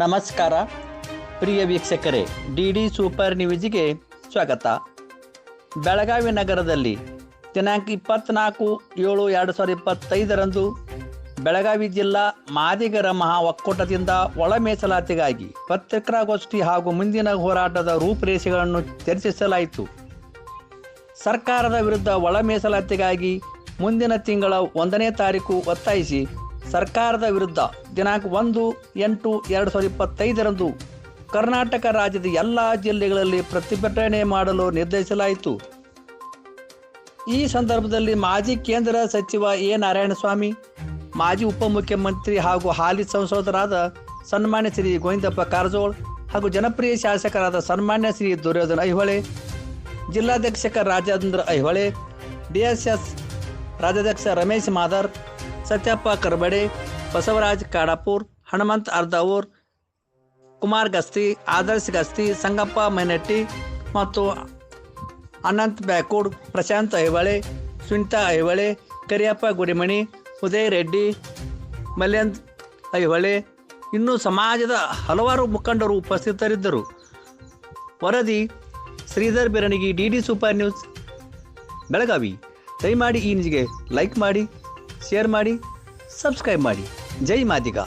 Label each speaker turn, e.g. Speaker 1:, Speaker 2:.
Speaker 1: ನಮಸ್ಕಾರ. ಪ್ರಿಯ ವೀಕ್ಷಕರೇ, D D super ನ್ಯೂಸ್ಗೆ ಸ್ವಾಗತ. ಬೆಳಗಾವಿ ನಗರದಲ್ಲಿ ದಿನಾಂಕ ಇಪ್ಪತ್ನಾಲ್ಕು ಏಳು ಎರಡು ಸಾವಿರದ ಇಪ್ಪತ್ತೈದರಂದು ಬೆಳಗಾವಿ ಜಿಲ್ಲಾ ಮಾದಿಗರ ಮಹಾ ಒಕ್ಕೂಟದಿಂದ ಒಳ ಮೀಸಲಾತಿಗಾಗಿ ಪತ್ರಿಕಾಗೋಷ್ಠಿ ಹಾಗೂ ಮುಂದಿನ ಹೋರಾಟದ ರೂಪುರೇಷೆಗಳನ್ನು ಚರ್ಚಿಸಲಾಯಿತು. ಸರ್ಕಾರದ ವಿರುದ್ಧ ಒಳ ಮೀಸಲಾತಿಗಾಗಿ ಮುಂದಿನ ತಿಂಗಳ ಒಂದನೇ ತಾರೀಕು ಒತ್ತಾಯಿಸಿ ಸರ್ಕಾರದ ವಿರುದ್ಧ ದಿನಾಂಕ ಒಂದು, ಎಂಟು, ಎರಡು ಸಾವಿರದ ಇಪ್ಪತ್ತೈದರಂದು ಕರ್ನಾಟಕ ರಾಜ್ಯದ ಎಲ್ಲ ಜಿಲ್ಲೆಗಳಲ್ಲಿ ಪ್ರತಿಭಟನೆ ಮಾಡಲು ನಿರ್ಧರಿಸಲಾಯಿತು. ಈ ಸಂದರ್ಭದಲ್ಲಿ ಮಾಜಿ ಕೇಂದ್ರ ಸಚಿವ ಎ. ನಾರಾಯಣಸ್ವಾಮಿ, ಮಾಜಿ ಉಪಮುಖ್ಯಮಂತ್ರಿ ಹಾಗೂ ಹಾಲಿ ಸಂಸದರಾದ ಸನ್ಮಾನ್ಯ ಶ್ರೀ ಗೋವಿಂದಪ್ಪ ಕಾರಜೋಳ್ ಹಾಗೂ ಜನಪ್ರಿಯ ಶಾಸಕರಾದ ಸನ್ಮಾನ್ಯ Shri Duryodhana Aihole, ಜಿಲ್ಲಾಧ್ಯಕ್ಷಕ Rajendra Aihole DSS S S ರಾಜ್ಯಾಧ್ಯಕ್ಷ ರಮೇಶ್ ಮಾದರ್ ಸತ್ಯಪ್ಪ ಕರ್ಬಡೆ, ಬಸವರಾಜ್ ಕಾಡಾಪುರ್, ಹನುಮಂತ್ ಅರ್ಧಾವೂರ್, ಕುಮಾರ್ ಗಸ್ತಿ, ಆದರ್ಶ್ ಗಸ್ತಿ, ಸಂಗಪ್ಪ ಮೈನಟ್ಟಿ ಮತ್ತು ಅನಂತ್ ಬ್ಯಾಕೂಡ್, ಪ್ರಶಾಂತ್ ಐಹೊಳೆ, ಸುನಿತಾ ಐಹೊಳೆ, ಕರಿಯಪ್ಪ ಗುಡಿಮಣಿ, ಉದಯ್ ರೆಡ್ಡಿ, ಮಲ್ಯಂತ್ ಐಹೊಳೆ ಇನ್ನೂ ಸಮಾಜದ ಹಲವಾರು ಮುಖಂಡರು ಉಪಸ್ಥಿತರಿದ್ದರು. ವರದಿ, Sridhar Beranigi, D D super news, Belagavi. ದಯಮಾಡಿ ಈ ನ್ಯೂಸ್ಗೆ ಲೈಕ್ ಮಾಡಿ. ಶೇರ್ ಮಾಡಿ ಸಬ್ಸ್ಕ್ರೈಬ್ ಮಾಡಿ ಜೈ ಮಾದಿಗ